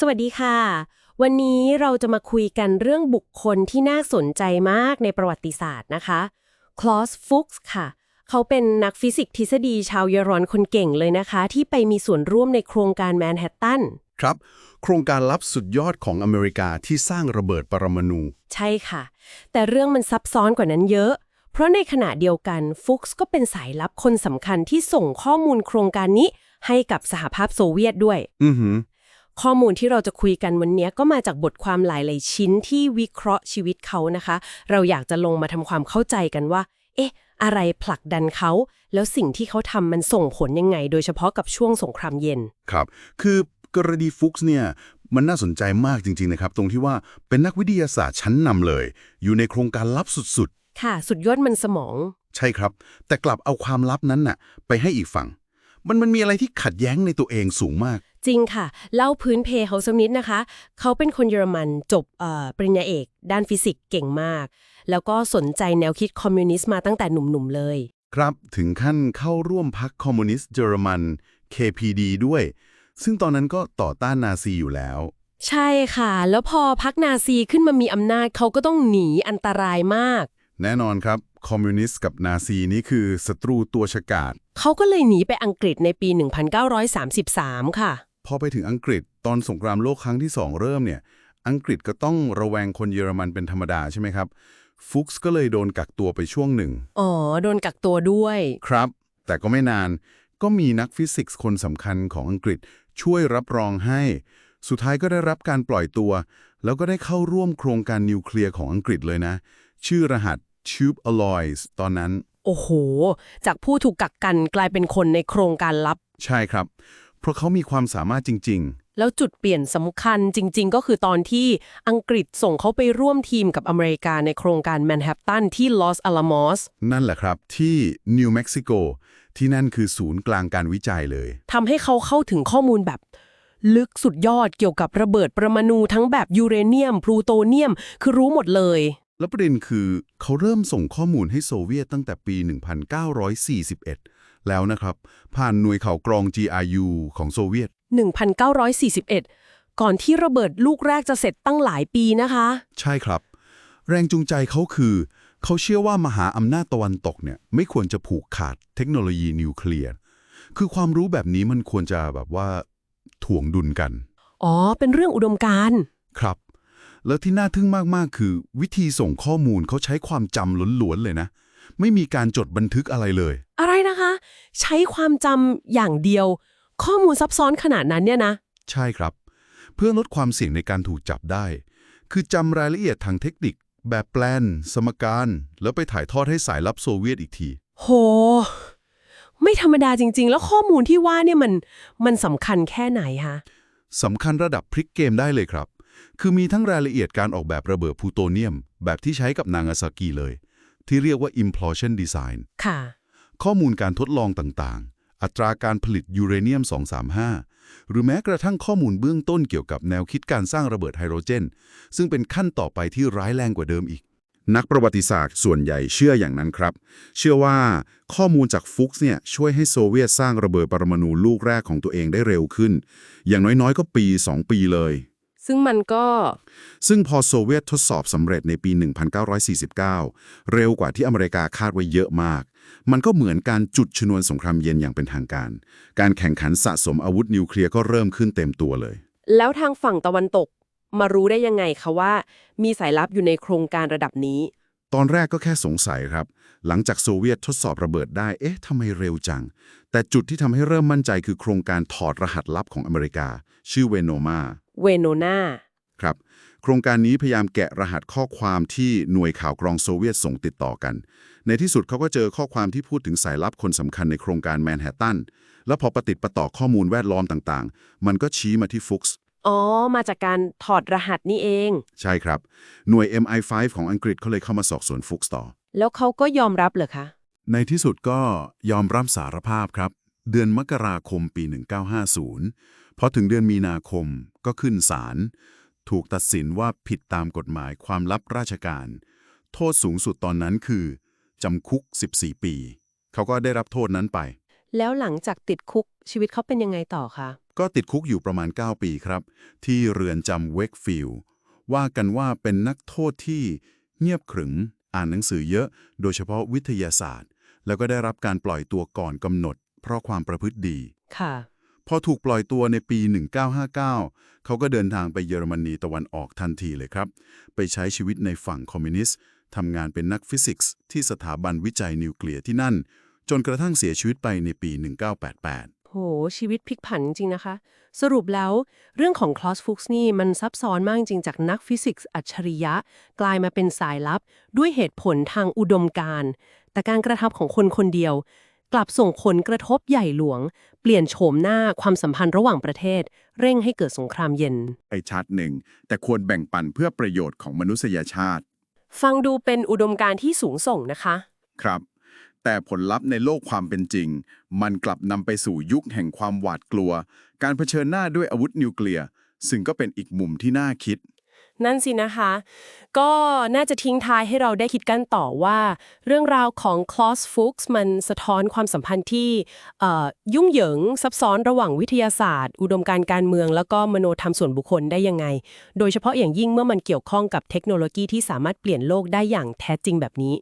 สวัสดีค่ะ วันนี้เราจะมาคุยกันเรื่องบุคคลที่น่าสนใจมากในประวัติศาสตร์นะคะ คลอสฟุกส์ค่ะ เขาเป็นนักฟิสิกส์ทฤษฎีชาวเยอรมันคนเก่งเลยนะคะ ที่ไปมีส่วนร่วมในโครงการแมนฮัตตัน ครับ โครงการลับสุดยอดของอเมริกาที่สร้างระเบิดปรมาณู ใช่ค่ะ แต่เรื่องมันซับซ้อนกว่านั้นเยอะ เพราะในขณะเดียวกันฟุกส์ก็เป็นสายลับคนสำคัญที่ส่งข้อมูลโครงการนี้ให้กับสหภาพโซเวียตด้วย อือหือ ข้อมูลที่เราจะคุยกันวันนี้ก็มาจากบทความหลายๆชิ้นที่วิเคราะห์ชีวิตเขานะคะ เราอยากจะลงมาทำความเข้าใจกันว่า เอ๊ะ อะไรผลักดันเขา แล้วสิ่งที่เขาทำมันส่งผลยังไง โดยเฉพาะกับช่วงสงครามเย็น ครับ คือกรณีฟุกส์เนี่ยมันน่าสนใจมากจริง ๆ นะครับ ตรงที่ว่าเป็นนักวิทยาศาสตร์ชั้นนำเลย อยู่ในโครงการลับสุดค่ะ สุดยอดมันสมองๆใช่ครับ แต่กลับเอาความลับนั้นน่ะ ไปให้อีกฝั่ง มันมันมีอะไรที่ขัดแย้งในตัวเองสูงมาก จริงค่ะ เล่าพื้นเพเขาสักนิดนะคะ เขาเป็นคนเยอรมันจบเอ่อปริญญาเอก ด้านฟิสิกส์เก่งมาก แล้วก็สนใจแนวคิดคอมมิวนิสต์มาตั้งแต่หนุ่มๆเลย ครับถึงขั้นเข้าร่วมพรรคคอมมิวนิสต์เยอรมัน KPD ด้วย ซึ่งตอนนั้นก็ต่อต้านนาซีอยู่แล้ว ใช่ค่ะ แล้วพอพักนาซีขึ้นมามีอำนาจเขาก็ต้องหนีอันตรายมาก แน่นอนครับคอมมิวนิสต์กับนาซีนี่คือศัตรูตัวฉกาจเขาก็เลยหนีไปอังกฤษในปี 1933 ค่ะ พอไปถึงอังกฤษตอนสงครามโลกครั้งที่สองเริ่มเนี่ย อังกฤษก็ต้องระแวงคนเยอรมันเป็นธรรมดาใช่ไหมครับ ฟุกส์ก็เลยโดนกักตัวไปช่วงหนึ่ง อ๋อ โดนกักตัวด้วย ครับ แต่ก็ไม่นาน ก็มีนักฟิสิกส์คนสำคัญของอังกฤษช่วยรับรองให้ สุดท้ายก็ได้รับการปล่อยตัว แล้วก็ได้เข้าร่วมโครงการนิวเคลียร์ของอังกฤษเลยนะ ชื่อรหัส Tube Alloys ตอนนั้น โอ้โห จากผู้ถูกกักกันกลายเป็นคนในโครงการลับ ใช่ครับ เพราะเขามีความสามารถจริง ๆ แล้วจุดเปลี่ยนสำคัญจริง ๆ ก็คือตอนที่อังกฤษส่งเขาไปร่วมทีมกับอเมริกาในโครงการแมนฮัตตันที่ลอสอาลามอสนั่นแหละครับที่นิวเม็กซิโกที่นั่นคือศูนย์กลางการวิจัยเลย ทำให้เขาเข้าถึงข้อมูลแบบ ลึกสุดยอดเกี่ยวกับระเบิดปรมาณูทั้งแบบยูเรเนียม พลูโตเนียม คือรู้หมดเลย แล้วประเด็นคือเขาเริ่มส่งข้อมูลให้โซเวียตตั้งแต่ปี 1941 แล้วนะครับ ผ่านหน่วยข่าวกรอง GRU ของโซเวียต 1941 ก่อนที่ระเบิดลูกแรกจะเสร็จตั้งหลายปีนะคะ ใช่ครับ แรงจูงใจเขาคือ เขาเชื่อว่ามหาอำนาจตะวันตกเนี่ยไม่ควรจะผูกขาดเทคโนโลยีนิวเคลียร์ คือความรู้แบบนี้มันควรจะแบบว่าถ่วงดุลกัน อ๋อ เป็นเรื่องอุดมการณ์ครับ แล้วที่น่าทึ่งมากๆ คือ วิธีส่งข้อมูลเขาใช้ความจำล้วนๆเลยนะ ไม่มีการจดบันทึกอะไรเลย อะไรนะคะ ใช้ความจำอย่างเดียว ข้อมูลซับซ้อนขนาดนั้นเนี่ยนะ ใช่ครับ เพื่อลดความเสี่ยงในการถูกจับได้ คือจำรายละเอียดทางเทคนิค แบบแปลน สมการ แล้วไปถ่ายทอดให้สายลับโซเวียตอีกที โห ไม่ธรรมดาจริง ๆ แล้วข้อมูลที่ว่าเนี่ยมันมันสำคัญแค่ไหนคะสำคัญระดับพลิกเกมได้เลยครับ คือมีทั้งรายละเอียดการออกแบบระเบิดพลูโตเนียม แบบที่ใช้กับนางาซากิเลย ที่เรียกว่า implosion design ค่ะ ข้อมูลการทดลองต่างๆ อัตราการผลิตยูเรเนียม 235 หรือแม้กระทั่งข้อมูลเบื้องต้นเกี่ยวกับแนวคิดการสร้างระเบิดไฮโดรเจน ซึ่งเป็นขั้นต่อไปที่ร้ายแรงกว่าเดิมอีก นักประวัติศาสตร์ส่วนใหญ่เชื่ออย่างนั้นครับ เชื่อว่าข้อมูลจากฟุกส์เนี่ยช่วยให้โซเวียตสร้างระเบิดปรมาณูลูกแรกของตัวเองได้เร็วขึ้น อย่างน้อยๆ ก็ปี 2 ปีเลย ซึ่งมันก็ ซึ่งพอโซเวียตทดสอบสำเร็จในปี 1949 เร็วกว่าที่อเมริกาคาดไว้เยอะมาก มันก็เหมือนการจุดชนวนสงครามเย็นอย่างเป็นทางการ การแข่งขันสะสมอาวุธนิวเคลียร์ก็เริ่มขึ้นเต็มตัวเลย แล้วทางฝั่งตะวันตกมารู้ได้ยังไงคะว่า มีสายลับอยู่ในโครงการระดับนี้ ตอนแรกก็แค่สงสัยครับ หลังจากโซเวียตทดสอบระเบิดได้ เอ๊ะทำไมเร็วจัง แต่จุดที่ทำให้เริ่มมั่นใจคือโครงการถอดรหัสลับของอเมริกา ชื่อเวโนมาเวโนนาครับ โครงการนี้พยายามแกะรหัสข้อความที่หน่วยข่าวกรองโซเวียตส่งติดต่อกัน ในที่สุดเขาก็เจอข้อความที่พูดถึงสายลับคนสำคัญในโครงการแมนฮัตตัน แล้วพอประติดประต่อข้อมูลแวดล้อมต่างๆ มันก็ชี้มาที่ฟุกส์ อ๋อ มาจากการถอดรหัสนี่เอง ใช่ครับ หน่วย MI5 ของอังกฤษเขาเลยเข้ามาสอบสวนฟุกส์ต่อ แล้วเขาก็ยอมรับเหรอคะ ในที่สุดก็ยอมรับสารภาพครับ เดือนมกราคมปี 1950 พอถึงเดือนมีนาคมก็ขึ้นศาล ถูกตัดสินว่าผิดตามกฎหมายความลับราชการ โทษสูงสุดตอนนั้นคือจำคุก 14 ปี เขาก็ได้รับโทษนั้นไป แล้วหลังจากติดคุกชีวิตเขาเป็นยังไงต่อคะ ก็ติดคุกอยู่ประมาณ 9 ปีครับ ที่เรือนจำเวกฟิลด์ว่ากันว่าเป็นนักโทษที่เงียบขรึม อ่านหนังสือเยอะ โดยเฉพาะวิทยาศาสตร์ แล้วก็ได้รับการปล่อยตัวก่อนกำหนด เพราะความประพฤติดี ค่ะ พอถูกปล่อยตัวในปี 1959 เขาก็เดินทางไปเยอรมนีตะวันออกทันทีเลยครับ ไปใช้ชีวิตในฝั่งคอมมิวนิสต์ทำงานเป็นนักฟิสิกส์ที่สถาบันวิจัยนิวเคลียร์ที่นั่น จนกระทั่งเสียชีวิตไปในปี 1988โหชีวิตพลิกผันจริงๆนะคะ สรุปแล้วเรื่องของคลอสฟุกส์นี่มันซับซ้อนมากจริงจากนักฟิสิกส์อัจฉริยะ กลายมาเป็นสายลับ ด้วยเหตุผลทางอุดมการณ์ แต่การกระทำของคนคนเดียว กลับส่งผลกระทบใหญ่หลวง เปลี่ยนโฉมหน้าความสัมพันธ์ระหว่างประเทศ เร่งให้เกิดสงครามเย็นไปชาติหนึ่ง แต่ควรแบ่งปันเพื่อประโยชน์ของมนุษยชาติ ฟังดูเป็นอุดมการณ์ที่สูงส่งนะคะ ครับ แต่ผลลัพธ์ในโลกความเป็นจริง มันกลับนำไปสู่ยุคแห่งความหวาดกลัว การเผชิญหน้าด้วยอาวุธนิวเคลียร์ ซึ่งก็เป็นอีกมุมที่น่าคิด นั่นสินะคะ ก็น่าจะทิ้งท้ายให้เราได้คิดกันต่อว่า เรื่องราวของคลอสฟุกส์มันสะท้อนความสัมพันธ์ที่เอ่อยุ่งเหยิงซับซ้อนระหว่างวิทยาศาสตร์ อุดมการณ์การเมือง แล้วก็มโนธรรมส่วนบุคคลได้ยังไง โดยเฉพาะอย่างยิ่งเมื่อมันเกี่ยวข้องกับเทคโนโลยีที่สามารถเปลี่ยนโลกได้อย่างแท้จริงแบบนี้